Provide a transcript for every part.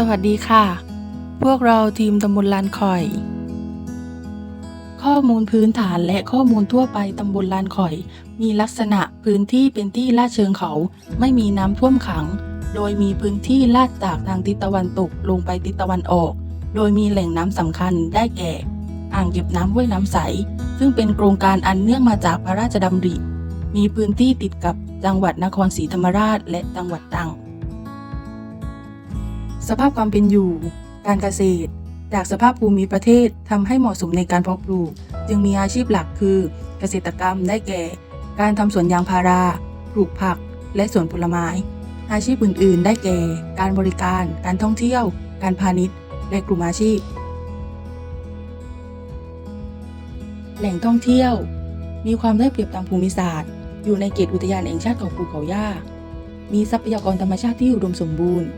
สวัสดีค่ะ พวกเราทีมตำบลลานคอย ข้อมูลพื้นฐานและข้อมูลทั่วไปตำบลลานคอย มีลักษณะพื้นที่เป็นที่ลาดเชิงเขา ไม่มีน้ำท่วมขัง โดยมีพื้นที่ลาดจากทางทิศตะวันตกลงไปทิศตะวันออก โดยมีแหล่งน้ำสำคัญได้แก่ อ่างเก็บน้ำห้วยน้ำใส ซึ่งเป็นโครงการอันเนื่องมาจากพระราชดำริ มีพื้นที่ติดกับจังหวัดนครศรีธรรมราชและจังหวัดตรัง สภาพความเป็นอยู่ การเกษตร จากสภาพภูมิประเทศทำให้เหมาะสมในการเพาะปลูก จึงมีอาชีพหลักคือเกษตรกรรมได้แก่ การทำสวนยางพารา ปลูกผัก และสวนผลไม้ อาชีพอื่น ๆ ได้แก่ การบริการ การท่องเที่ยว การพาณิชย์ และกลุ่มอาชีพ แหล่งท่องเที่ยว มีความได้เปรียบทางภูมิศาสตร์ อยู่ในเขตอุทยานแห่งชาติเขาภูเขาย่ามีทรัพยากรธรรมชาติที่อุดมสมบูรณ์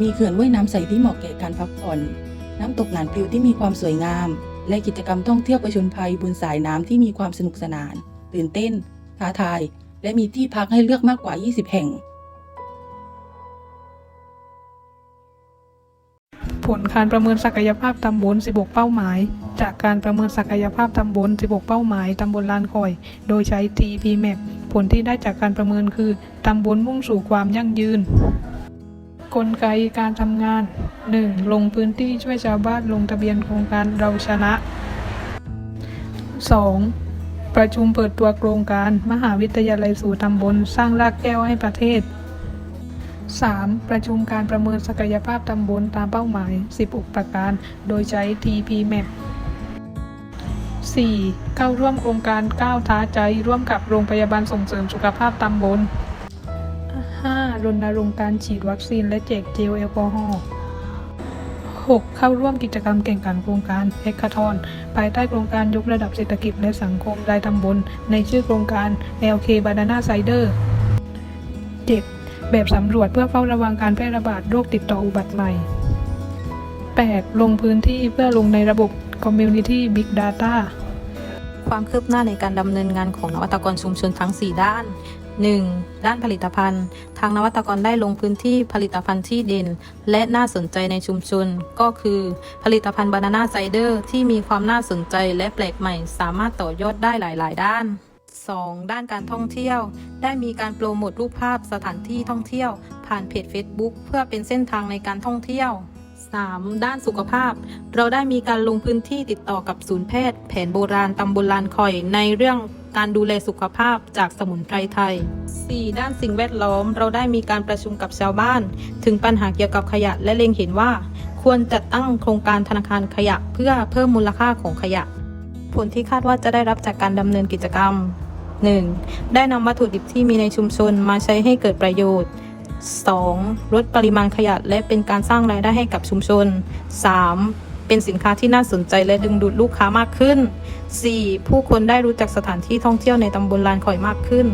มีเขื่อนว่ายน้ำใสที่เหมาะแก่การพักผ่อน น้ำตกหนานปลิวที่มีความสวยงาม และกิจกรรมท่องเที่ยวประชนภัยบนสายน้ำที่มีความสนุกสนาน ตื่นเต้น ท้าทาย และมีที่พักให้เลือกมากกว่า 20 แห่ง ผลการประเมินศักยภาพตำบล 16 เป้าหมาย จากการประเมินศักยภาพตำบล 16 เป้าหมายตำบลลานคอย โดยใช้ TP Map ผลที่ได้จากการประเมินคือตำบลมุ่งสู่ความยั่งยืน กลไกการทำงาน 1. ลงพื้นที่ช่วยชาวบ้านลงทะเบียนโครงการเราชนะ 2. ประชุมเปิดตัวโครงการมหาวิทยาลัยสู่ตำบลสร้างรากแก้วให้ประเทศ 3. ประชุมการประเมินศักยภาพตำบลตามเป้าหมาย 16 ประการ โดยใช้ TP Map 4. เข้าร่วมโครงการก้าวท้าใจร่วมกับโรงพยาบาลส่งเสริมสุขภาพตำบล 5. รณรงค์การฉีดวัคซีนและแจกเจลแอลกอฮอล์ 6. เข้าร่วมกิจกรรมแข่งขันโครงการแฮกคาทอน ภายใต้โครงการยกระดับเศรษฐกิจและสังคมรายตำบล ในชื่อโครงการ LK Banana Cider 7. แบบสำรวจเพื่อเฝ้าระวังการแพร่ระบาดโรคติดต่ออุบัติใหม่ 8. ลงพื้นที่เพื่อลงในระบบ Community Big Data ความคืบหน้าในการดำเนินงานของนวัตกรชุมชนทั้ง 4 ด้าน 1. ด้านผลิตภัณฑ์ ทางนวัตกรได้ลงพื้นที่ผลิตภัณฑ์ที่เด่น และน่าสนใจในชุมชน ก็คือ ผลิตภัณฑ์บานาน่าไซเดอร์ที่มีความน่าสนใจและแปลกใหม่ สามารถต่อยอดได้หลาย ๆ ด้าน 2. ด้านการท่องเที่ยว ได้มีการโปรโมทรูปภาพสถานที่ท่องเที่ยว ผ่านเพจ Facebook เพื่อเป็นเส้นทางในการท่องเที่ยว 3. ด้านสุขภาพ เราได้มีการลงพื้นที่ติดต่อกับศูนย์แพทย์ แผนโบราณตำบลลานคอยในเรื่องการดูแลสุขภาพจากสมุนไพรไทย 4. ด้านสิ่งแวดล้อม เราได้มีการประชุมกับชาวบ้าน ถึงปัญหาเกี่ยวกับขยะและเล็งเห็นว่า ควรจัดตั้งโครงการธนาคารขยะเพื่อเพิ่มมูลค่าของขยะ ผลที่คาดว่าจะได้รับจากการดำเนินกิจกรรม 1. ได้นำวัตถุดิบที่มีในชุมชนมาใช้ให้เกิดประโยชน์ 2. ลดปริมาณขยะและเป็นการสร้างรายได้ให้กับชุมชน 3. เป็นสินค้าที่น่าสนใจและดึงดูดลูกค้ามากขึ้น 4. ผู้คนได้รู้จักสถานที่ท่องเที่ยวในตำบลลานคอยมากขึ้น